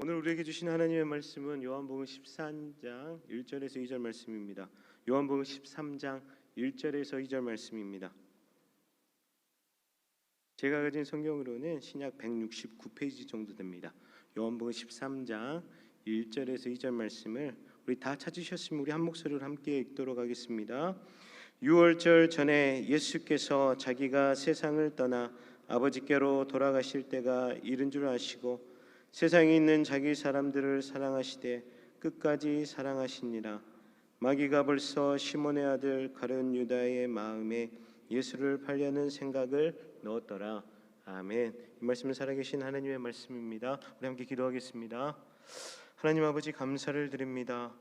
오늘 우리에게 주신 하나님의 말씀은 요한복음 13장 1절에서 2절 말씀입니다. 요한복음 13장 1절에서 2절 말씀입니다. 제가 가진 성경으로는 신약 169페이지 정도 됩니다. 요한복음 13장 1절에서 2절 말씀을 우리 다 찾으셨으면 우리 한 목소리로 함께 읽도록 하겠습니다. 6월절 전에 예수께서 자기가 세상을 떠나 아버지께로 돌아가실 때가 이른 줄 아시고 세상에 있는 자기 사람들을 사랑하시되 끝까지 사랑하시니라. 마귀가 벌써 시몬의 아들 가룟 유다의 마음에 예수를 팔려는 생각을 넣었더라. 아멘. 이 말씀은 살아계신 하나님의 말씀입니다. 우리 함께 기도하겠습니다. 하나님 아버지 감사를 드립니다.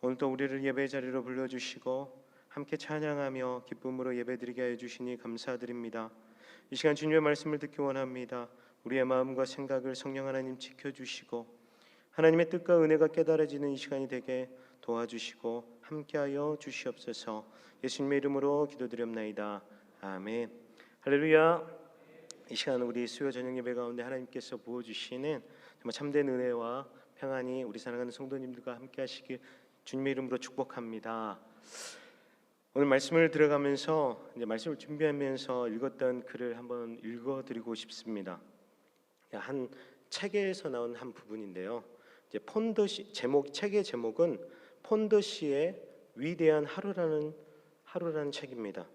오늘도 우리를 예배 자리로 불러주시고 함께 찬양하며 기쁨으로 예배드리게 해 주시니 감사드립니다. 이 시간 주님의 말씀을 듣기 원합니다. 우리의 마음과 생각을 성령 하나님 지켜주시고 하나님의 뜻과 은혜가 깨달아지는 이 시간이 되게 도와주시고 함께하여 주시옵소서. 예수님의 이름으로 기도드렸나이다. 아멘. 할렐루야. 이 시간 우리 수요 저녁 예배 가운데 하나님께서 부어 주시는 정말 참된 은혜와 평안이 우리 사랑하는 성도님들과 함께 하시길 주님의 이름으로 축복합니다. 오늘 말씀을 들어가면서 이제 말씀을 준비하면서 읽었던 글을 한번 읽어 드리고 싶습니다. 한 책에서 나온 한 부분인데요. 이제 폰더시 제목 책의 제목은 폰더시의 위대한 하루라는 하루라는 책입니다.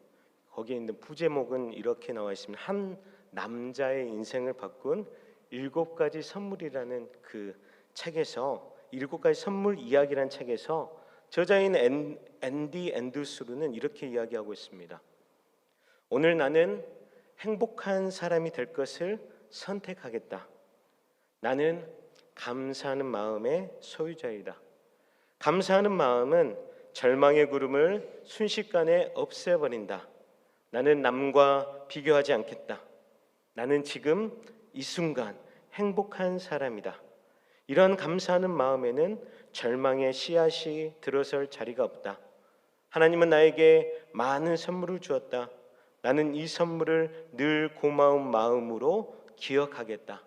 거기에 있는 부제목은 이렇게 나와 있습니다. 한 남자의 인생을 바꾼 일곱 가지 선물이라는 그 책에서 일곱 가지 선물 이야기라는 책에서 저자인 앤, 앤디 앤드루스는 이렇게 이야기하고 있습니다. 오늘 나는 행복한 사람이 될 것을 선택하겠다. 나는 감사하는 마음의 소유자이다. 감사하는 마음은 절망의 구름을 순식간에 없애버린다. 나는 남과 비교하지 않겠다. 나는 지금 이 순간 행복한 사람이다. 이런 감사하는 마음에는 절망의 씨앗이 들어설 자리가 없다. 하나님은 나에게 많은 선물을 주었다. 나는 이 선물을 늘 고마운 마음으로 기억하겠다.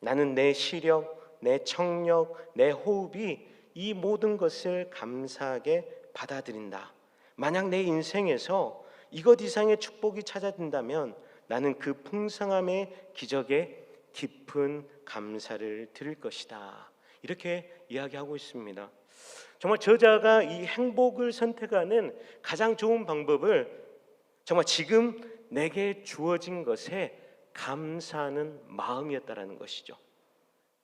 나는 내 시력, 내 청력, 내 호흡이 이 모든 것을 감사하게 받아들인다. 만약 내 인생에서 이것 이상의 축복이 찾아든다면 나는 그 풍성함의 기적에 깊은 감사를 드릴 것이다. 이렇게 이야기하고 있습니다. 정말 저자가 이 행복을 선택하는 가장 좋은 방법을 정말 지금 내게 주어진 것에 감사하는 마음이었다라는 것이죠.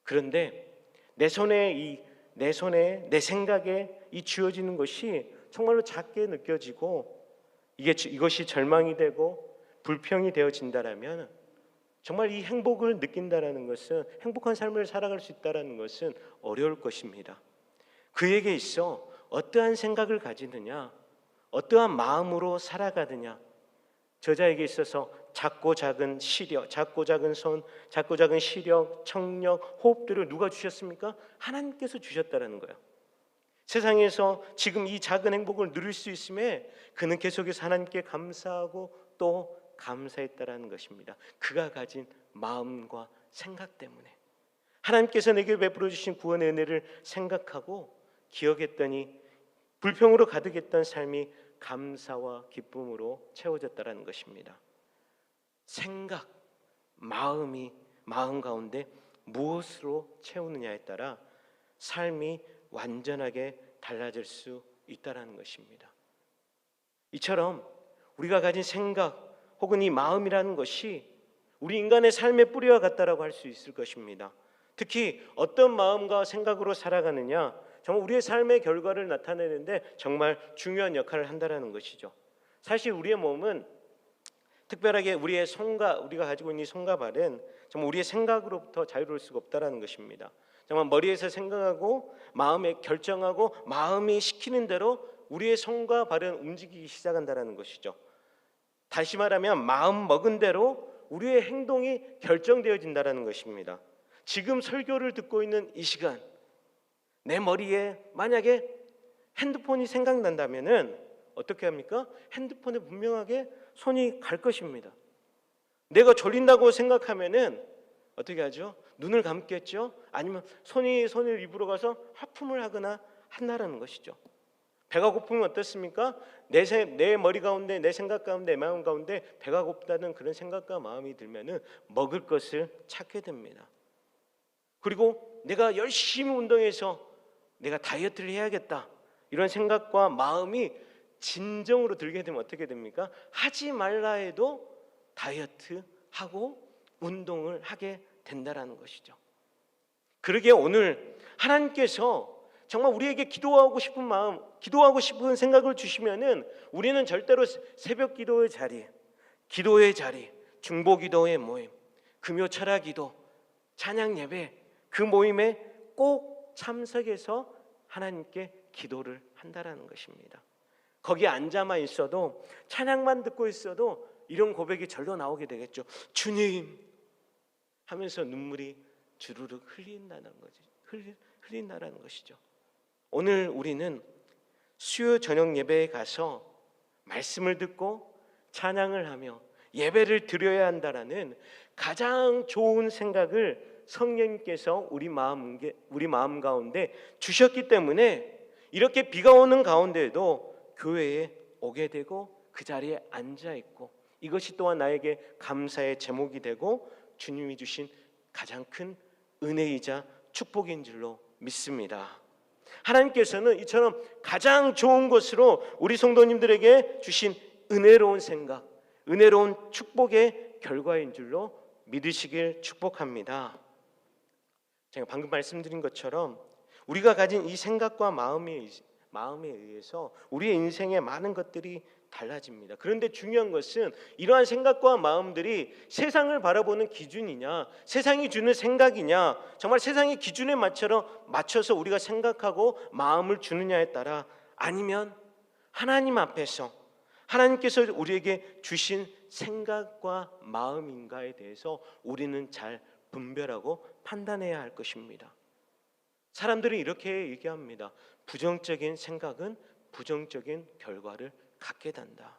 그런데 내 손에 이 내 손에 내 생각에 이 주어지는 것이 정말로 작게 느껴지고 이게 이것이 절망이 되고 불평이 되어진다라면 정말 이 행복을 느낀다라는 것은 행복한 삶을 살아갈 수 있다라는 것은 어려울 것입니다. 그에게 있어 어떠한 생각을 가지느냐, 어떠한 마음으로 살아가느냐, 저자에게 있어서 작고 작은 시력, 작고 작은 손, 작고 작은 시력, 청력, 호흡들을 누가 주셨습니까? 하나님께서 주셨다라는 거예요. 세상에서 지금 이 작은 행복을 누릴 수 있음에 그는 계속해서 하나님께 감사하고 또 감사했다라는 것입니다. 그가 가진 마음과 생각 때문에 하나님께서 내게 베풀어 주신 구원의 은혜를 생각하고 기억했더니 불평으로 가득했던 삶이 감사와 기쁨으로 채워졌다라는 것입니다. 생각, 마음이 마음 가운데 무엇으로 채우느냐에 따라 삶이 완전하게 달라질 수 있다라는 것입니다. 이처럼 우리가 가진 생각 혹은 이 마음이라는 것이 우리 인간의 삶의 뿌리와 같다라고 할 수 있을 것입니다. 특히 어떤 마음과 생각으로 살아가느냐 정말 우리의 삶의 결과를 나타내는데 정말 중요한 역할을 한다라는 것이죠. 사실 우리의 몸은 특별하게 우리의 손과 우리가 가지고 있는 이 손과 발은 정말 우리의 생각으로부터 자유로울 수가 없다라는 것입니다. 정말 머리에서 생각하고 마음에 결정하고 마음이 시키는 대로 우리의 손과 발은 움직이기 시작한다라는 것이죠. 다시 말하면 마음 먹은 대로 우리의 행동이 결정되어진다라는 것입니다. 지금 설교를 듣고 있는 이 시간 내 머리에 만약에 핸드폰이 생각난다면은 어떻게 합니까? 핸드폰에 분명하게 손이 갈 것입니다. 내가 졸린다고 생각하면은 어떻게 하죠? 눈을 감겠죠? 아니면 손이 손을 입으로 가서 하품을 하거나 한다라는 것이죠. 배가 고프면 어떻습니까? 내, 세, 내 머리 가운데 내 생각 가운데 내 마음 가운데 배가 고프다는 그런 생각과 마음이 들면은 먹을 것을 찾게 됩니다. 그리고 내가 열심히 운동해서 내가 다이어트를 해야겠다 이런 생각과 마음이 진정으로 들게 되면 어떻게 됩니까? 하지 말라 해도 다이어트 하고 운동을 하게 된다라는 것이죠. 그러게 오늘 하나님께서 정말 우리에게 기도하고 싶은 마음, 기도하고 싶은 생각을 주시면은 우리는 절대로 새벽 기도의 자리, 기도의 자리, 중보 기도의 모임, 금요 철학 기도, 찬양 예배 그 모임에 꼭 참석해서 하나님께 기도를 한다라는 것입니다. 거기 앉아만 있어도 찬양만 듣고 있어도 이런 고백이 절로 나오게 되겠죠. 주님 하면서 눈물이 주르륵 흘린다는 거지. 흘리, 흘린다라는 것이죠. 오늘 우리는 수요 저녁 예배에 가서 말씀을 듣고 찬양을 하며 예배를 드려야 한다라는 가장 좋은 생각을 성령님께서 우리 마음 우리 마음 가운데 주셨기 때문에 이렇게 비가 오는 가운데에도 교회에 오게 되고 그 자리에 앉아 있고 이것이 또한 나에게 감사의 제목이 되고 주님이 주신 가장 큰 은혜이자 축복인 줄로 믿습니다. 하나님께서는 이처럼 가장 좋은 것으로 우리 성도님들에게 주신 은혜로운 생각, 은혜로운 축복의 결과인 줄로 믿으시길 축복합니다. 제가 방금 말씀드린 것처럼 우리가 가진 이 생각과 마음에 마음에 의해서 우리의 인생의 많은 것들이 달라집니다. 그런데 중요한 것은 이러한 생각과 마음들이 세상을 바라보는 기준이냐, 세상이 주는 생각이냐, 정말 세상의 기준에 맞춰서 맞춰서 우리가 생각하고 마음을 주느냐에 따라 아니면 하나님 앞에서 하나님께서 우리에게 주신 생각과 마음인가에 대해서 우리는 잘 분별하고 판단해야 할 것입니다. 사람들이 이렇게 얘기합니다. 부정적인 생각은 부정적인 결과를 갖게 된다.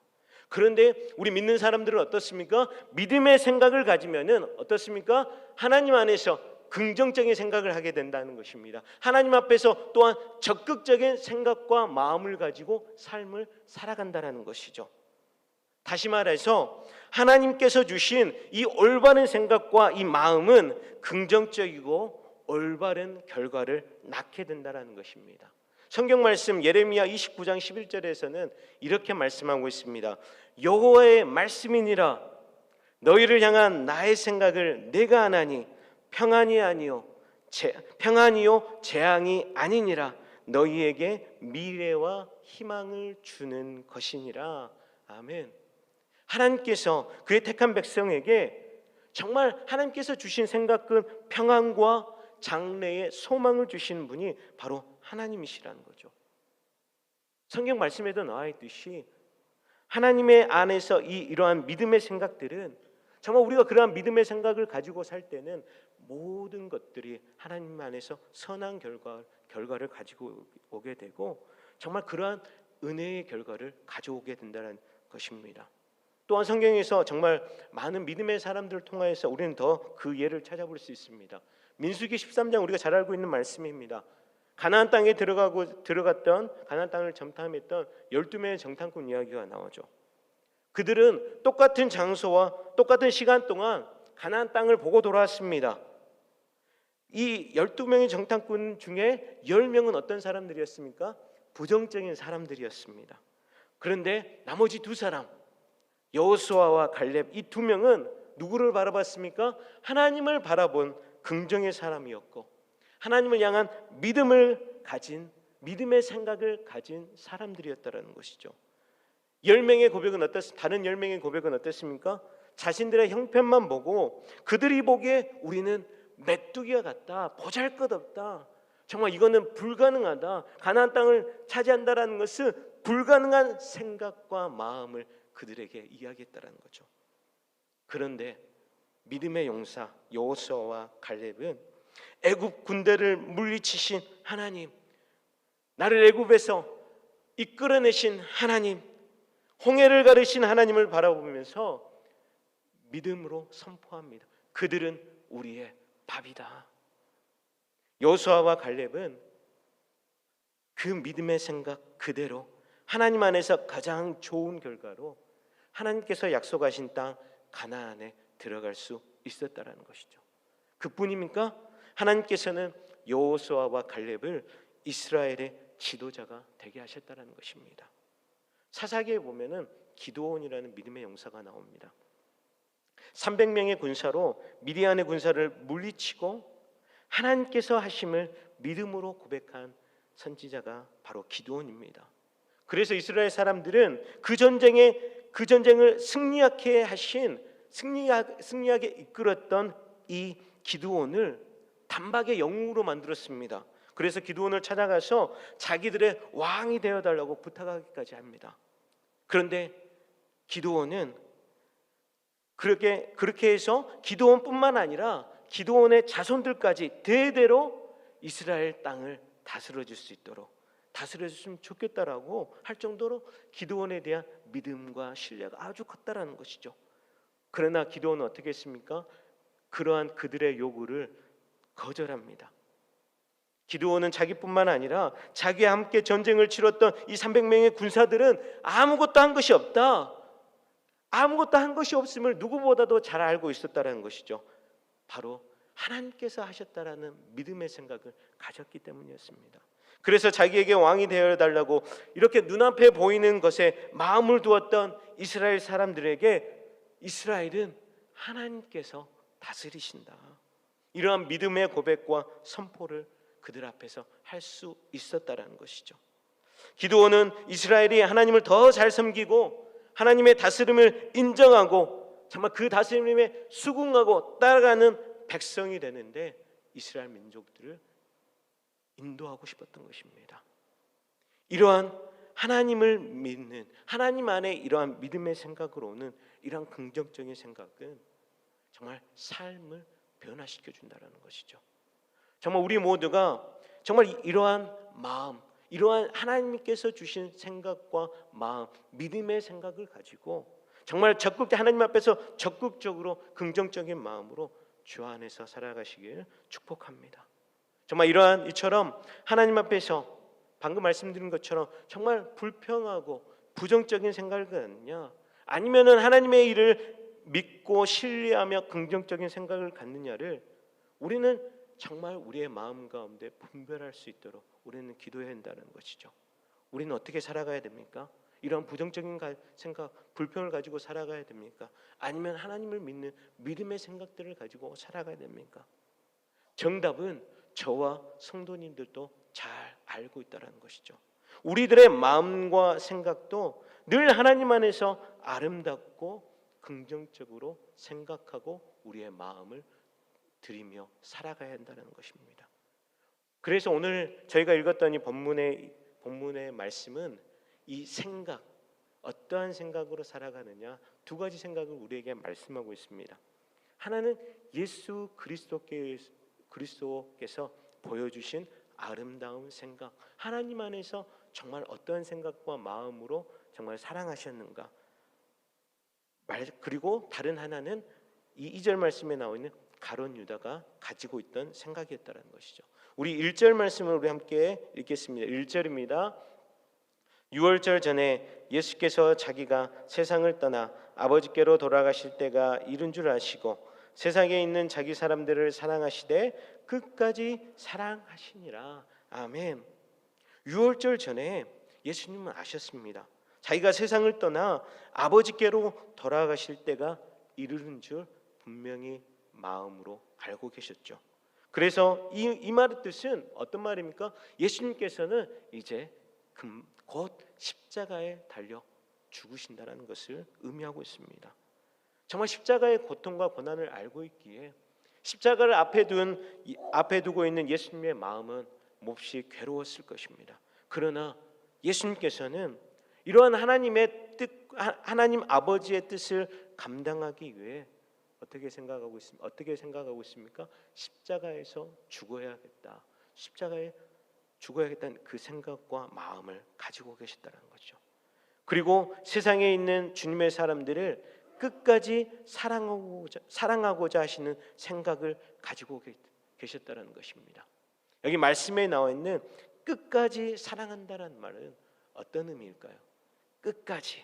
그런데 우리 믿는 사람들은 어떻습니까? 믿음의 생각을 가지면은 어떻습니까? 하나님 안에서 긍정적인 생각을 하게 된다는 것입니다. 하나님 앞에서 또한 적극적인 생각과 마음을 가지고 삶을 살아간다는 것이죠. 다시 말해서 하나님께서 주신 이 올바른 생각과 이 마음은 긍정적이고 올바른 결과를 낳게 된다는 것입니다. 성경 말씀 예레미야 29장 11절에서는 이렇게 말씀하고 있습니다. 여호와의 말씀이니라 너희를 향한 나의 생각을 내가 아나니 평안이 아니요 재, 평안이요 재앙이 아니니라 너희에게 미래와 희망을 주는 것이니라 아멘. 하나님께서 그의 택한 백성에게 정말 하나님께서 주신 생각은 평안과 장래의 소망을 주신 분이 바로 하나님이시라는 거죠. 성경 말씀에도 나와 있듯이 하나님의 안에서 이 이러한 믿음의 생각들은 정말 우리가 그러한 믿음의 생각을 가지고 살 때는 모든 것들이 하나님 안에서 선한 결과 결과를 가지고 오게 되고 정말 그러한 은혜의 결과를 가져오게 된다는 것입니다. 또한 성경에서 정말 많은 믿음의 사람들을 통하여서 우리는 더 그 예를 찾아볼 수 있습니다. 민수기 13장 우리가 잘 알고 있는 말씀입니다. 가나안 땅에 들어가고 들어갔던 가나안 땅을 점탐했던 12명의 정탐꾼 이야기가 나오죠. 그들은 똑같은 장소와 똑같은 시간 동안 가나안 땅을 보고 돌아왔습니다. 이 12명의 정탐꾼 중에 10명은 어떤 사람들이었습니까? 부정적인 사람들이었습니다. 그런데 나머지 두 사람 여호수아와 갈렙 이 두 명은 누구를 바라봤습니까? 하나님을 바라본 긍정의 사람이었고 하나님을 향한 믿음을 가진 믿음의 생각을 가진 사람들이었다라는 것이죠. 열 명의 고백은 어땠 다른 열 명의 고백은 어땠습니까? 자신들의 형편만 보고 그들이 보기에 우리는 메뚜기와 같다, 보잘것없다. 정말 이거는 불가능하다. 가나안 땅을 차지한다라는 것은 불가능한 생각과 마음을 그들에게 이야기했다라는 거죠. 그런데 믿음의 용사 여호수아와 갈렙은 애굽 군대를 물리치신 하나님, 나를 애굽에서 이끌어내신 하나님, 홍해를 가르신 하나님을 바라보면서 믿음으로 선포합니다. 그들은 우리의 밥이다. 여수아와 갈렙은 그 믿음의 생각 그대로 하나님 안에서 가장 좋은 결과로 하나님께서 약속하신 땅 가나안에 들어갈 수 있었다라는 것이죠. 그뿐입니까? 하나님께서는 여호수아와 갈렙을 이스라엘의 지도자가 되게 하셨다라는 것입니다. 사사기에 보면은 기도원이라는 믿음의 용사가 나옵니다. 300명의 군사로 미디안의 군사를 물리치고 하나님께서 하심을 믿음으로 고백한 선지자가 바로 기도원입니다. 그래서 이스라엘 사람들은 그 전쟁에 그 전쟁을 승리하게 하신 승리하, 승리하게 이끌었던 이 기드온을 단박의 영웅으로 만들었습니다. 그래서 기드온을 찾아가서 자기들의 왕이 되어 달라고 부탁하기까지 합니다. 그런데 기드온은 그렇게 그렇게 해서 기드온뿐만 아니라 기드온의 자손들까지 대대로 이스라엘 땅을 다스려 줄수 있도록 다스려 줬으면 좋겠다라고 할 정도로 기드온에 대한 믿음과 신뢰가 아주 컸다라는 것이죠. 그러나 기드온은 어떻게 했습니까? 그러한 그들의 요구를 거절합니다. 기드온은 자기뿐만 아니라 자기와 함께 전쟁을 치렀던 이 300명의 군사들은 아무것도 한 것이 없다. 아무것도 한 것이 없음을 누구보다도 잘 알고 있었다라는 것이죠. 바로 하나님께서 하셨다라는 믿음의 생각을 가졌기 때문이었습니다. 그래서 자기에게 왕이 되어 달라고 이렇게 눈앞에 보이는 것에 마음을 두었던 이스라엘 사람들에게 이스라엘은 하나님께서 다스리신다. 이러한 믿음의 고백과 선포를 그들 앞에서 할 수 있었다라는 것이죠. 기도원은 이스라엘이 하나님을 더 잘 섬기고 하나님의 다스림을 인정하고 정말 그 다스림에 수긍하고 따라가는 백성이 되는데 이스라엘 민족들을 인도하고 싶었던 것입니다. 이러한 하나님을 믿는 하나님 안에 이러한 믿음의 생각으로는 이러한 긍정적인 생각은 정말 삶을 변화시켜 준다라는 것이죠. 정말 우리 모두가 정말 이러한 마음, 이러한 하나님께서 주신 생각과 마음, 믿음의 생각을 가지고 정말 적극 하나님 앞에서 적극적으로 긍정적인 마음으로 주 안에서 살아가시길 축복합니다. 정말 이러한 이처럼 하나님 앞에서 방금 말씀드린 것처럼 정말 불평하고 부정적인 생각을 갖느냐 아니면은 하나님의 일을 믿고 신뢰하며 긍정적인 생각을 갖느냐를 우리는 정말 우리의 마음 가운데 분별할 수 있도록 우리는 기도해야 한다는 것이죠. 우리는 어떻게 살아가야 됩니까? 이런 부정적인 생각, 불평을 가지고 살아가야 됩니까? 아니면 하나님을 믿는 믿음의 생각들을 가지고 살아가야 됩니까? 정답은 저와 성도님들도 잘 알고 있다는 것이죠. 우리들의 마음과 생각도 늘 하나님 안에서 아름답고 긍정적으로 생각하고 우리의 마음을 드리며 살아가야 한다는 것입니다. 그래서 오늘 저희가 읽었던 이 본문의 본문의 말씀은 이 생각 어떠한 생각으로 살아가느냐 두 가지 생각을 우리에게 말씀하고 있습니다. 하나는 예수 그리스도께 그리스도께서 보여주신 아름다운 생각, 하나님 안에서 정말 어떠한 생각과 마음으로 정말 사랑하셨는가. 말 그리고 다른 하나는 이 2절 말씀에 나와 있는 가론 유다가 가지고 있던 생각이었다는 것이죠. 우리 1절 말씀을 우리 함께 읽겠습니다. 1절입니다. 6월절 전에 예수께서 자기가 세상을 떠나 아버지께로 돌아가실 때가 이른 줄 아시고 세상에 있는 자기 사람들을 사랑하시되 끝까지 사랑하시니라. 아멘. 6월절 전에 예수님은 아셨습니다. 자기가 세상을 떠나 아버지께로 돌아가실 때가 이르는 줄 분명히 마음으로 알고 계셨죠. 그래서 이, 이 말의 뜻은 어떤 말입니까? 예수님께서는 이제 금, 곧 십자가에 달려 죽으신다라는 것을 의미하고 있습니다. 정말 십자가의 고통과 고난을 알고 있기에 십자가를 앞에 둔 앞에 두고 있는 예수님의 마음은 몹시 괴로웠을 것입니다. 그러나 예수님께서는 이러한 하나님의 뜻 하나님 아버지의 뜻을 감당하기 위해 어떻게 생각하고 있습니까? 어떻게 생각하고 있습니까? 십자가에서 죽어야겠다. 십자가에 죽어야겠다는 그 생각과 마음을 가지고 계셨다는 거죠. 그리고 세상에 있는 주님의 사람들을 끝까지 사랑하고자, 사랑하고자 하시는 생각을 가지고 계- 계셨다는 것입니다. 여기 말씀에 나와 있는 끝까지 사랑한다는 말은 어떤 의미일까요? 끝까지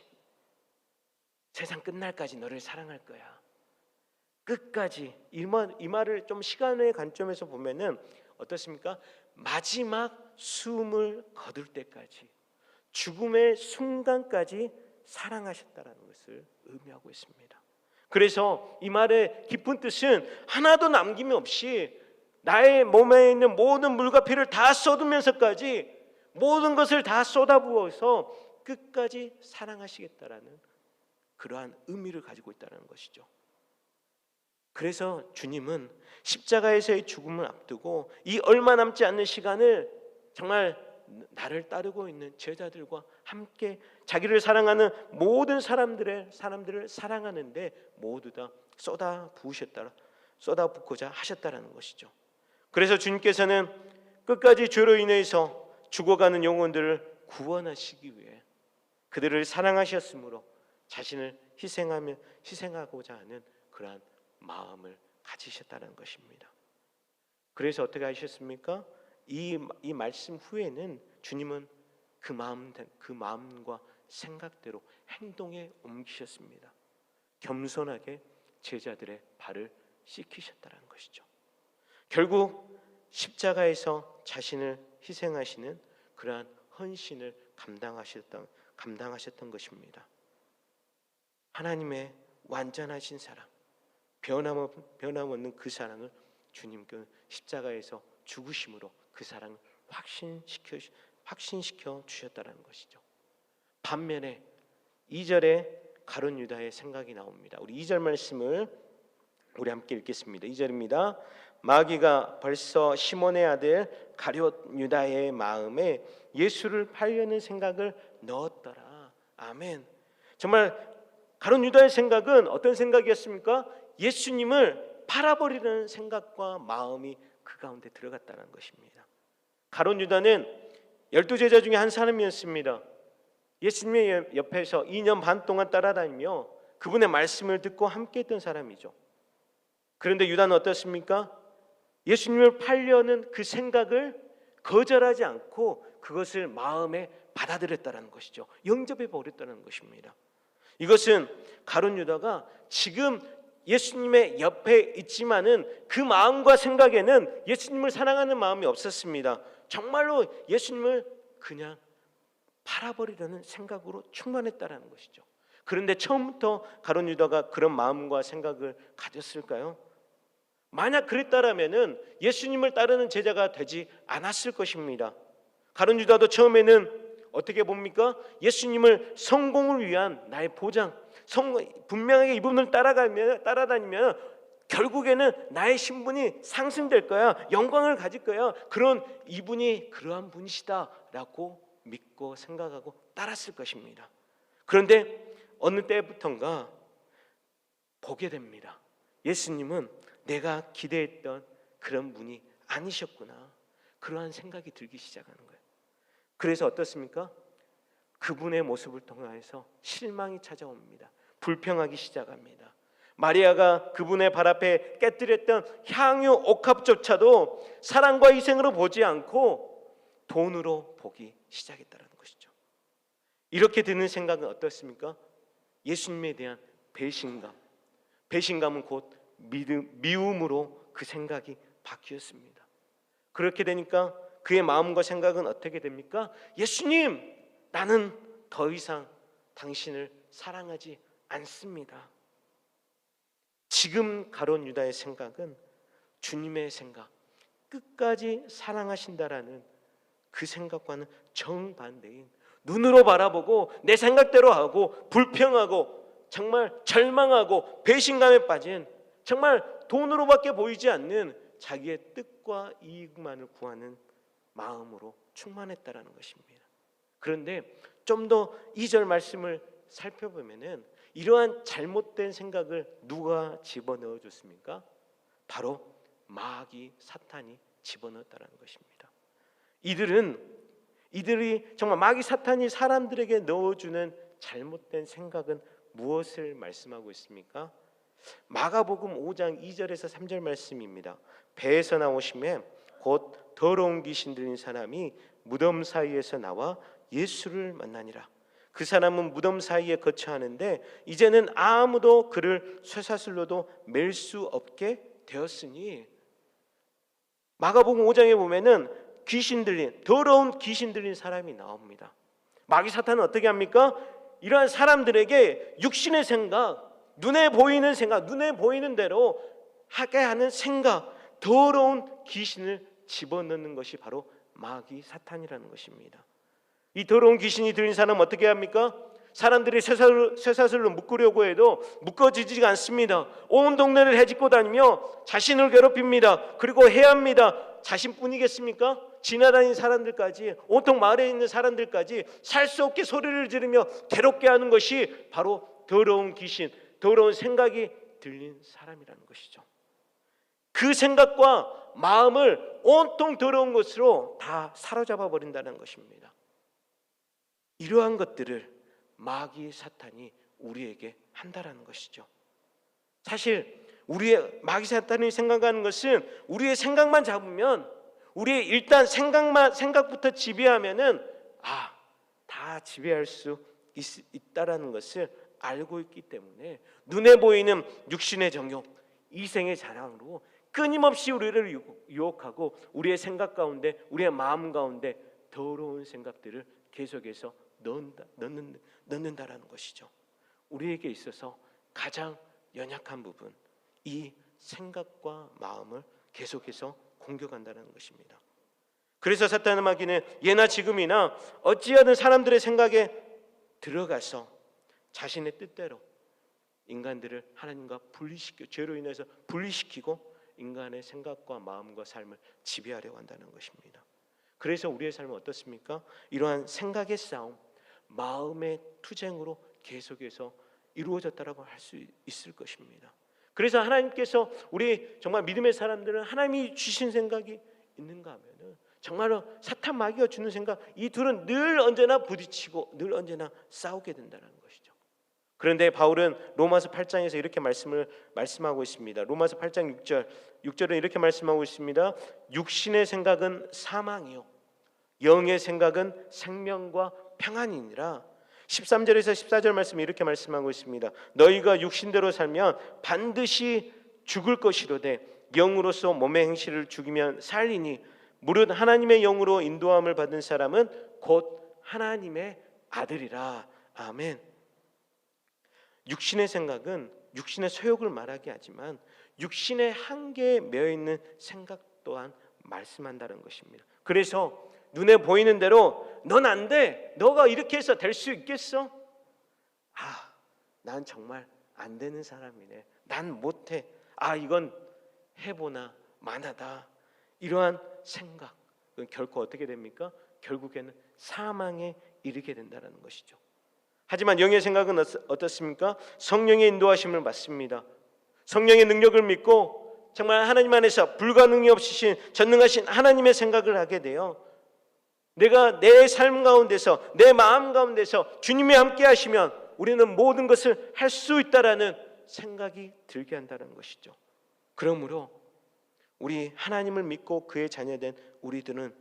세상 끝날까지 너를 사랑할 거야. 끝까지 이, 말, 이 말을 좀 시간의 관점에서 보면은 어떻습니까? 마지막 숨을 거둘 때까지 죽음의 순간까지 사랑하셨다라는 것을 의미하고 있습니다. 그래서 이 말의 깊은 뜻은 하나도 남김이 없이 나의 몸에 있는 모든 물과 피를 다 쏟으면서까지 모든 것을 다 쏟아부어서 끝까지 사랑하시겠다라는 그러한 의미를 가지고 있다는 것이죠. 그래서 주님은 십자가에서의 죽음을 앞두고 이 얼마 남지 않는 시간을 정말 나를 따르고 있는 제자들과 함께 자기를 사랑하는 모든 사람들의 사람들을 사랑하는데 모두 다 쏟아 부으셨다 쏟아 붓고자 하셨다라는 것이죠. 그래서 주님께서는 끝까지 죄로 인해서 죽어가는 영혼들을 구원하시기 위해 그들을 사랑하셨으므로 자신을 희생하며 희생하고자 하는 그러한 마음을 가지셨다는 것입니다. 그래서 어떻게 하셨습니까? 이, 이 말씀 후에는 주님은 그 마음 그 마음과 생각대로 행동에 옮기셨습니다. 겸손하게 제자들의 발을 씻기셨다는 것이죠. 결국 십자가에서 자신을 희생하시는 그러한 헌신을 감당하셨던 감당하셨던 것입니다. 하나님의 완전하신 사랑, 변함 변함없는 그 사랑을 주님께 십자가에서 죽으심으로 그 사랑을 확신시켜 확신시켜 주셨다는 것이죠. 반면에 2절에 가론 유다의 생각이 나옵니다. 우리 2절 말씀을 우리 함께 읽겠습니다. 2절입니다. 마귀가 벌써 시몬의 아들 가룟 유다의 마음에 예수를 팔려는 생각을 넣었더라. 아멘. 정말 가론 유다의 생각은 어떤 생각이었습니까? 예수님을 팔아버리는 생각과 마음이 그 가운데 들어갔다는 것입니다. 가론 유다는 열두 제자 중에 한 사람이었습니다. 예수님의 옆에서 2년 반 동안 따라다니며 그분의 말씀을 듣고 함께 했던 사람이죠. 그런데 유다는 어떻습니까? 예수님을 팔려는 그 생각을 거절하지 않고 그것을 마음에 받아들였다는 것이죠. 영접해 버렸다는 것입니다. 이것은 가론 유다가 지금 예수님의 옆에 있지만은 그 마음과 생각에는 예수님을 사랑하는 마음이 없었습니다. 정말로 예수님을 그냥 팔아버리려는 생각으로 충만했다라는 것이죠. 그런데 처음부터 가론 유다가 그런 마음과 생각을 가졌을까요? 만약 그랬다라면은 예수님을 따르는 제자가 되지 않았을 것입니다. 가론 유다도 처음에는 어떻게 봅니까? 예수님을 성공을 위한 나의 보장, 성, 분명하게 이분을 따라가면 따라다니면 결국에는 나의 신분이 상승될 거야, 영광을 가질 거야. 그런 이분이 그러한 분이시다라고 믿고 생각하고 따랐을 것입니다. 그런데 어느 때부턴가 보게 됩니다. 예수님은 내가 기대했던 그런 분이 아니셨구나. 그러한 생각이 들기 시작하는 거예요. 그래서 어떻습니까? 그분의 모습을 통해서 실망이 찾아옵니다. 불평하기 시작합니다. 마리아가 그분의 발 앞에 깨뜨렸던 향유 옥합조차도 사랑과 희생으로 보지 않고 돈으로 보기 시작했다는 것이죠. 이렇게 드는 생각은 어떻습니까? 예수님에 대한 배신감. 배신감은 곧 믿음, 미움으로 그 생각이 바뀌었습니다. 그렇게 되니까 그의 마음과 생각은 어떻게 됩니까? 예수님, 나는 더 이상 당신을 사랑하지 않습니다. 지금 가론 유다의 생각은 주님의 생각, 끝까지 사랑하신다라는 그 생각과는 정반대인 눈으로 바라보고 내 생각대로 하고 불평하고 정말 절망하고 배신감에 빠진 정말 돈으로밖에 보이지 않는 자기의 뜻과 이익만을 구하는 마음으로 충만했다라는 것입니다. 그런데 좀 더 이 절 말씀을 살펴보면은 이러한 잘못된 생각을 누가 집어넣어 줬습니까? 바로 마귀 사탄이 집어넣었다는 것입니다. 이들은 이들이 정말 마귀 사탄이 사람들에게 넣어주는 잘못된 생각은 무엇을 말씀하고 있습니까? 마가복음 5장 2절에서 3절 말씀입니다. 배에서 나오심에 곧 더러운 귀신 들린 사람이 무덤 사이에서 나와 예수를 만나니라. 그 사람은 무덤 사이에 거처하는데 이제는 아무도 그를 쇠사슬로도 맬 수 없게 되었으니 마가복음 5장에 보면은 귀신 들린 더러운 귀신 들린 사람이 나옵니다. 마귀 사탄은 어떻게 합니까? 이러한 사람들에게 육신의 생각, 눈에 보이는 생각, 눈에 보이는 대로 하게 하는 생각, 더러운 귀신을 집어넣는 것이 바로 마귀 사탄이라는 것입니다. 이 더러운 귀신이 들린 사람은 어떻게 합니까? 사람들이 쇠사슬, 쇠사슬로 묶으려고 해도 묶어지지가 않습니다. 온 동네를 헤집고 다니며 자신을 괴롭힙니다. 그리고 해합니다. 자신뿐이겠습니까? 지나다니는 사람들까지 온통 마을에 있는 사람들까지 살 수 없게 소리를 지르며 괴롭게 하는 것이 바로 더러운 귀신, 더러운 생각이 들린 사람이라는 것이죠. 그 생각과 마음을 온통 더러운 것으로 다 사로잡아 버린다는 것입니다. 이러한 것들을 마귀 사탄이 우리에게 한다라는 것이죠. 사실 우리의 마귀 사탄이 생각하는 것은 우리의 생각만 잡으면 우리의 일단 생각만 생각부터 지배하면은 아, 다 지배할 수 있, 있다라는 것을 알고 있기 때문에 눈에 보이는 육신의 정욕, 이생의 자랑으로 끊임없이 우리를 유혹- 유혹하고 우리의 생각 가운데 우리의 마음 가운데 더러운 생각들을 계속해서 넣는다, 넣는, 넣는다라는 것이죠. 우리에게 있어서 가장 연약한 부분 이 생각과 마음을 계속해서 공격한다는 것입니다. 그래서 사탄은 마귀는 예나 지금이나 어찌하든 사람들의 생각에 들어가서 자신의 뜻대로 인간들을 하나님과 분리시켜 죄로 인해서 분리시키고 인간의 생각과 마음과 삶을 지배하려고 한다는 것입니다. 그래서 우리의 삶은 어떻습니까? 이러한 생각의 싸움, 마음의 투쟁으로 계속해서 이루어졌다라고 할 수 있을 것입니다. 그래서 하나님께서 우리 정말 믿음의 사람들은 하나님이 주신 생각이 있는가 하면은 정말로 사탄 마귀가 주는 생각 이 둘은 늘 언제나 부딪히고 늘 언제나 싸우게 된다는 것이죠. 그런데 바울은 로마서 8장에서 이렇게 말씀을 말씀하고 있습니다. 로마서 8장 6절 6절은 이렇게 말씀하고 있습니다. 육신의 생각은 사망이요 영의 생각은 생명과 평안이니라. 13절에서 14절 말씀이 이렇게 말씀하고 있습니다. 너희가 육신대로 살면 반드시 죽을 것이로되 영으로서 몸의 행실을 죽이면 살리니 무릇 하나님의 영으로 인도함을 받은 사람은 곧 하나님의 아들이라. 아멘. 육신의 생각은 육신의 소욕을 말하게 하지만 육신의 한계에 매여 있는 생각 또한 말씀한다는 것입니다. 그래서 눈에 보이는 대로 넌 안 돼. 너가 이렇게 해서 될 수 있겠어? 아, 난 정말 안 되는 사람이네. 난 못해. 아, 이건 해보나 마나다. 이러한 생각 그건 결코 어떻게 됩니까? 결국에는 사망에 이르게 된다는 것이죠. 하지만 영의 생각은 어떻- 어떻습니까? 성령의 인도하심을 받습니다. 성령의 능력을 믿고 정말 하나님 안에서 불가능이 없으신 전능하신 하나님의 생각을 하게 돼요. 내가 내 삶 가운데서 내 마음 가운데서 주님이 함께 하시면 우리는 모든 것을 할 수 있다라는 생각이 들게 한다는 것이죠. 그러므로 우리 하나님을 믿고 그의 자녀된 우리들은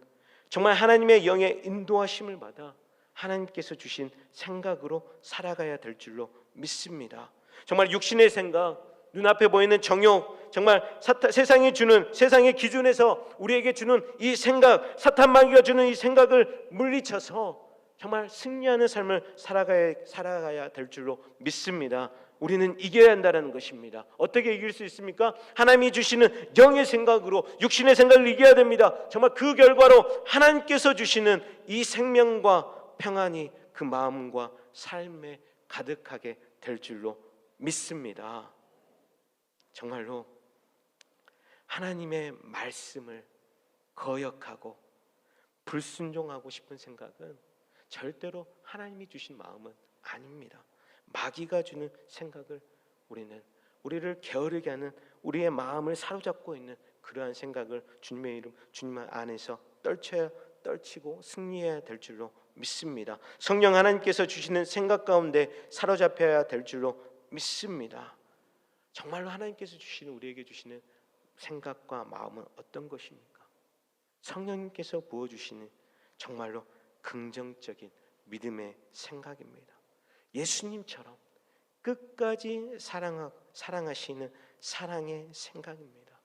정말 하나님의 영의 인도하심을 받아 하나님께서 주신 생각으로 살아가야 될 줄로 믿습니다. 정말 육신의 생각, 눈앞에 보이는 정욕, 정말 사탄, 세상이 주는 세상의 기준에서 우리에게 주는 이 생각, 사탄 마귀가 주는 이 생각을 물리쳐서 정말 승리하는 삶을 살아가야 살아가야 될 줄로 믿습니다. 우리는 이겨야 한다는 것입니다. 어떻게 이길 수 있습니까? 하나님이 주시는 영의 생각으로 육신의 생각을 이겨야 됩니다. 정말 그 결과로 하나님께서 주시는 이 생명과 평안이 그 마음과 삶에 가득하게 될 줄로 믿습니다. 정말로 하나님의 말씀을 거역하고 불순종하고 싶은 생각은 절대로 하나님이 주신 마음은 아닙니다. 마귀가 주는 생각을 우리는 우리를 게으르게 하는 우리의 마음을 사로잡고 있는 그러한 생각을 주님의 이름 주님 안에서 떨쳐야 떨치고 승리해야 될 줄로 믿습니다. 성령 하나님께서 주시는 생각 가운데 사로잡혀야 될 줄로 믿습니다. 정말로 하나님께서 주시는 우리에게 주시는 생각과 마음은 어떤 것입니까? 성령님께서 부어 주시는 정말로 긍정적인 믿음의 생각입니다. 예수님처럼 끝까지 사랑하, 사랑하시는 사랑의 생각입니다.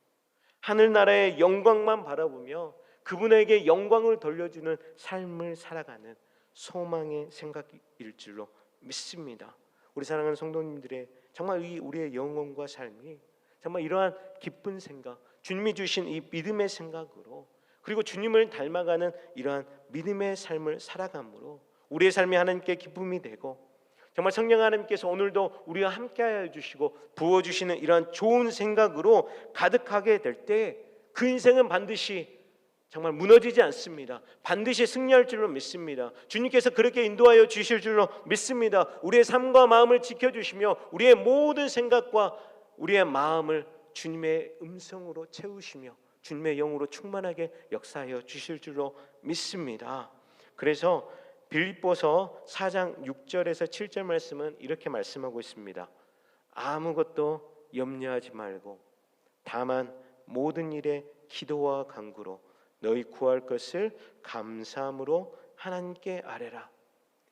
하늘나라의 영광만 바라보며 그분에게 영광을 돌려주는 삶을 살아가는 소망의 생각일 줄로 믿습니다. 우리 사랑하는 성도님들의 정말 이 우리의 영혼과 삶이 정말 이러한 기쁜 생각, 주님이 주신 이 믿음의 생각으로 그리고 주님을 닮아가는 이러한 믿음의 삶을 살아감으로 우리의 삶이 하나님께 기쁨이 되고 정말 성령 하나님께서 오늘도 우리와 함께하여 주시고 부어 주시는 이러한 좋은 생각으로 가득하게 될 때 그 인생은 반드시 정말 무너지지 않습니다. 반드시 승리할 줄로 믿습니다. 주님께서 그렇게 인도하여 주실 줄로 믿습니다. 우리의 삶과 마음을 지켜 주시며 우리의 모든 생각과 우리의 마음을 주님의 음성으로 채우시며 주님의 영으로 충만하게 역사하여 주실 줄로 믿습니다. 그래서 빌립보서 4장 6절에서 7절 말씀은 이렇게 말씀하고 있습니다. 아무것도 염려하지 말고 다만 모든 일에 기도와 간구로 너희 구할 것을 감사함으로 하나님께 아뢰라.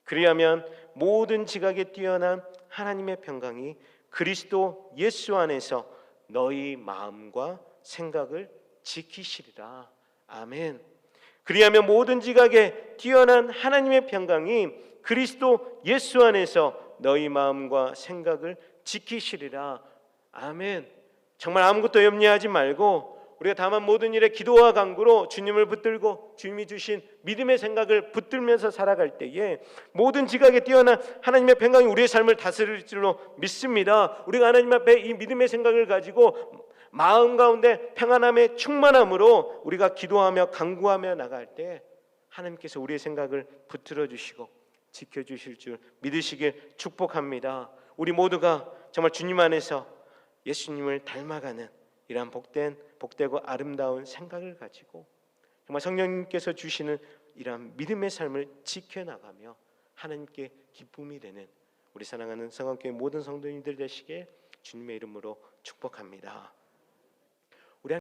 그리하면 모든 지각에 뛰어난 하나님의 평강이 그리스도 예수 안에서 너희 마음과 생각을 지키시리라. 아멘. 그리하면 모든 지각에 뛰어난 하나님의 평강이 그리스도 예수 안에서 너희 마음과 생각을 지키시리라. 아멘. 정말 아무것도 염려하지 말고 우리가 다만 모든 일에 기도와 간구로 주님을 붙들고 주님이 주신 믿음의 생각을 붙들면서 살아갈 때에 모든 지각에 뛰어난 하나님의 평강이 우리의 삶을 다스릴 줄로 믿습니다. 우리가 하나님 앞에 이 믿음의 생각을 가지고 마음 가운데 평안함의 충만함으로 우리가 기도하며 간구하며 나갈 때 하나님께서 우리의 생각을 붙들어 주시고 지켜 주실 줄 믿으시길 축복합니다. 우리 모두가 정말 주님 안에서 예수님을 닮아가는 이러한 복된 복되고 아름다운 생각을 가지고 정말 성령님께서 주시는 이러한 믿음의 삶을 지켜 나가며 하나님께 기쁨이 되는 우리 사랑하는 성황교회 모든 성도님들 되시게 주님의 이름으로 축복합니다.